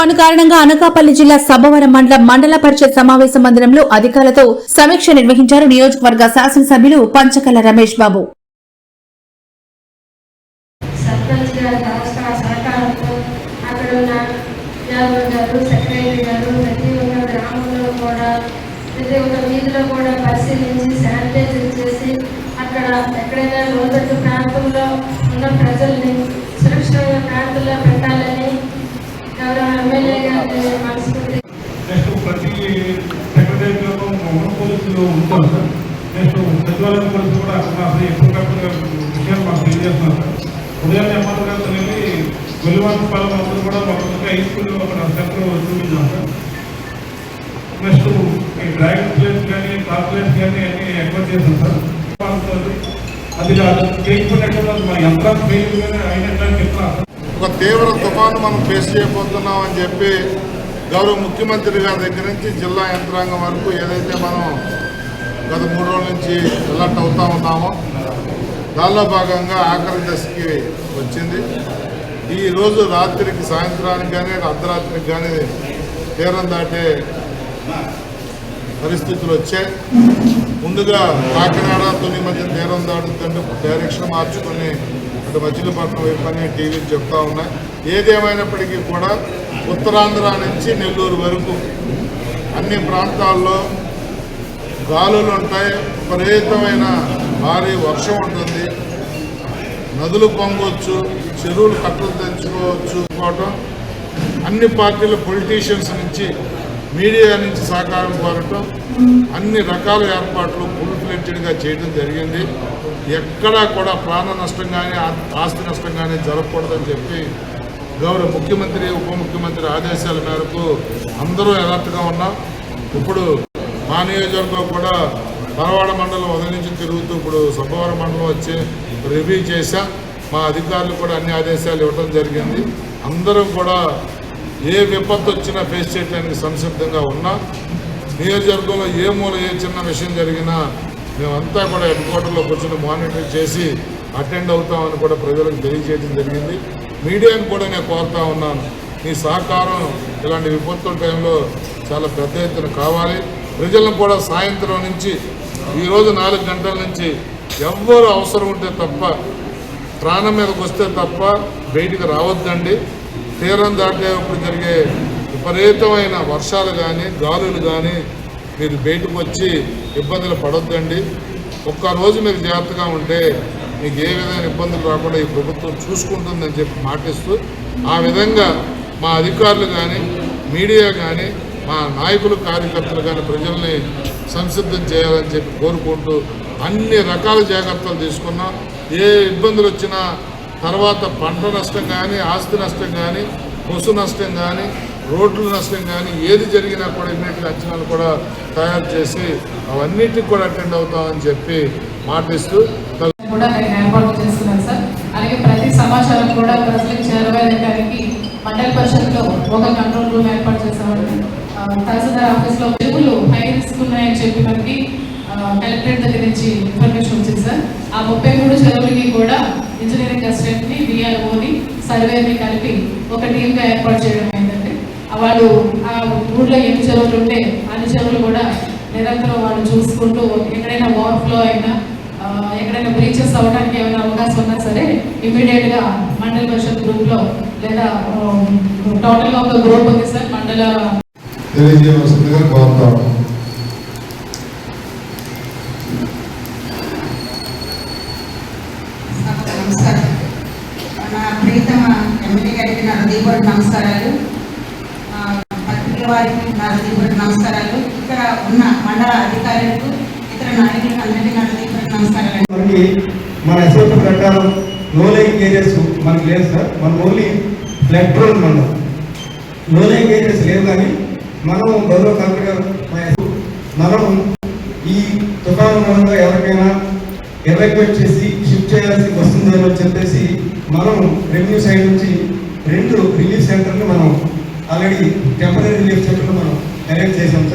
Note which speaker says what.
Speaker 1: తుఫాను కారణంగా అనకాపల్లి జిల్లా సభవరం మండల మండల పరిషత్ సమావేశ మందిరంలో అధికారులతో సమీక్ష నిర్వహించారు నియోజకవర్గ శాసనసభ్యులు పంచకల రమేష్ బాబు.
Speaker 2: అక్కడ ఎక్కడైనా లోతట్టు ప్రాంతంలో ఉన్న ప్రజల్ని సురక్షితమైన ప్రాంతంలో పెట్టాలని గౌరవ ఎమ్మెల్యే గారిని మనస్ఫూర్తి
Speaker 3: నెక్స్ట్ ప్రతి సెక్రటరీలో ఉన్న పోలీసులు ఉంటారు సార్ నెక్స్ట్ సచివాలయం పోలీసులు కూడా అక్కడ అసలు ఎప్పటికప్పుడు విషయాలు మాకు తెలియజేస్తున్నారు సార్ ఉదయం ఎంఆర్ గారితో వెళ్ళి వెలువాటి పాలన అందరూ కూడా మాకు హై స్కూల్లో ఒక సెంటర్ చూపించాం నెక్స్ట్ ఈ డ్రాగన్ ప్లేస్ కానీ కార్ ప్లేస్ కానీ అన్ని ఎక్వైర్ చేసాం సార్. వాళ్ళతో అది చేయకపోతే మన యంత్రాలు ఫెయిల్ అయినట్టు చెప్తున్నారు
Speaker 4: ఒక తీవ్ర తుఫాను మనం ఫేస్ చేయబోతున్నాం అని చెప్పి గౌరవ ముఖ్యమంత్రి గారి దగ్గర నుంచి జిల్లా యంత్రాంగం వరకు ఏదైతే మనం గత మూడు రోజుల నుంచి అలర్ట్ అవుతా ఉన్నామో దానిలో భాగంగా ఆఖరి దశకి వచ్చింది. ఈరోజు రాత్రికి సాయంత్రానికి కానీ అర్ధరాత్రికి కానీ తీరం దాటే పరిస్థితులు వచ్చాయి. ముందుగా కాకినాడ తొలి మధ్య తీరం దాటుతుంటే డైరెక్షన్ మార్చుకొని అటు మచిలీపట్నం వైపు అని టీవీలు చెప్తా ఉన్నాయి ఏదేమైనప్పటికీ కూడా ఉత్తరాంధ్ర నుంచి నెల్లూరు వరకు అన్ని ప్రాంతాల్లో గాలులు ఉంటాయి. విపరీతమైన భారీ వర్షం ఉంటుంది. నదులు పొంగవచ్చు చెరువులు కట్టలు తెంచుకోవచ్చు పోవటం అన్ని పార్టీల పొలిటీషియన్స్ నుంచి మీడియా నుంచి సహకారం కోరటం అన్ని రకాల ఏర్పాట్లు ఫుల్ ఫ్లెడ్జెడ్గా చేయడం జరిగింది. ఎక్కడా కూడా ప్రాణ నష్టం కానీ ఆస్తి నష్టం కానీ జరగకూడదని చెప్పి గౌరవ ముఖ్యమంత్రి ఉప ముఖ్యమంత్రి ఆదేశాల మేరకు అందరూ ఎలర్ట్గా ఉన్నాం. ఇప్పుడు మా నియోజకవర్గంలో కూడా ధారవాడ మండలం ఉదయం నుంచి తిరుగుతూ ఇప్పుడు సబ్బవరం మండలం వచ్చి రివ్యూ చేశా. మా అధికారులు కూడా అన్ని ఆదేశాలు ఇవ్వడం జరిగింది. అందరం కూడా ఏ విపత్తు వచ్చినా ఫేస్ చేయడానికి సంసిద్ధంగా ఉన్నా. నియోజకవర్గంలో ఏ మూల ఏ చిన్న విషయం జరిగినా మేమంతా కూడా హెడ్ క్వార్టర్లో కూర్చొని మానిటర్ చేసి అటెండ్ అవుతామని కూడా ప్రజలకు తెలియజేయడం జరిగింది. మీడియాను కూడా నేను కోరుతా ఉన్నాను. మీ సహకారం ఇలాంటి విపత్తుల టైంలో చాలా పెద్ద ఎత్తున కావాలి. ప్రజలను కూడా సాయంత్రం నుంచి ఈరోజు నాలుగు గంటల నుంచి ఎవ్వరు అవసరం ఉంటే తప్ప ప్రాణం మీదకి వస్తే తప్ప బయటికి రావద్దండి. తీరం దాటేటప్పుడు జరిగే విపరీతమైన వర్షాలు కానీ గాలులు కానీ మీరు బయటకు వచ్చి ఇబ్బందులు పడొద్దండి. ఒక్కరోజు మీరు జాగ్రత్తగా ఉంటే మీకు ఏ విధమైన ఇబ్బందులు రాకుండా ఈ ప్రభుత్వం చూసుకుంటుందని చెప్పి మాటిస్తూ ఆ విధంగా మా అధికారులు కానీ మీడియా కానీ మా నాయకులు కార్యకర్తలు కానీ ప్రజల్ని సంసిద్ధం చేయాలని చెప్పి కోరుకుంటూ అన్ని రకాల జాగ్రత్తలు తీసుకున్నాం ఏ ఇబ్బందులు వచ్చినా తర్వాత పంట నష్టం కానీ ఆస్తి నష్టం కానీ పశు నష్టం కానీ రోడ్ల నష్టం కానీ ఏది జరిగినా కూడా ఇన్నింటి అంచనాలు కూడా తయారు చేసి అవన్నిటికి కూడా అటెండ్ అవుతామని చెప్పి మాటిస్తూ
Speaker 5: కూడా నేను ఏర్పాటు చేస్తున్నాను సార్. అలాగే ప్రతి సమాచారం కూడా ప్రజలకు చేరవేయడానికి మండల పరిషత్లో ఒక కంట్రోల్ రూమ్ ఏర్పాటు చేసామండి తహసీల్దార్ ఆఫీస్లో చెరువులు హై రిస్క్ ఉన్నాయని చెప్పి మనకి కలెక్టరేట్ దగ్గర నుంచి ఇన్ఫర్మేషన్ వచ్చింది సార్. ఆ ముప్పై మూడు చెరువులకి కూడా ఇంజనీరింగ్ అసిస్టెంట్ని డిఆర్ఓని సర్వేని కలిపి ఒక టీమ్గా ఏర్పాటు చేయడం అయిందండి వాళ్ళు ఆ ఊళ్ళో ఎన్ని చెరువులు ఉంటే అన్ని చెరువులు కూడా నిరంతరం వాళ్ళు చూసుకుంటూ ఎక్కడైనా ఓవర్ఫ్లో అయినా ఎక్కడైనా బ్రీచెస్ అవ్వడానికి ఏమైనా అవకాశం ఉన్నా సరే ఇమీడియట్గా మండల పరిషత్ గ్రూప్లో లేదా టోటల్గా ఒక గ్రూప్ ఉంది సార్ మండల
Speaker 4: తెలియజేయవలసిందిగా
Speaker 6: కోరుతాను ప్రీతమ ఎమ్మెల్యే గారికి నా హృదయపూర్వక నమస్కారాలు పత్రికల వారికి నా హృదయపూర్వక నమస్కారాలు ఇక్కడ ఉన్న మండల అధికారులకు ఇతర నాయకులకు అందరికీ నా హృదయపూర్వక నమస్కారాలు
Speaker 7: మన ఎస్ఎఫ్ ప్రకారం నో లైక్ ఏరియాస్ మనకి లేదు సార్ మనం ఓన్లీ ఫ్లడ్ ప్రోన్ మనం నో లైక్ ఏరియాస్ లేవు కానీ మనం గౌరవ కలెక్టర్ గారు మనం ఈ తుఫాను మూలంగా ఎవరికైనా ఎవాక్యుయేట్ చేసి షిఫ్ట్ చేయాల్సి వస్తుందని చెప్పేసి మనం రెవెన్యూ సైడ్ నుంచి రెండు రిలీఫ్ సెంటర్ని మనం ఆల్రెడీ టెంపరీ రిలీఫ్ సెంటర్లు మనం అరేంజ్ చేసాం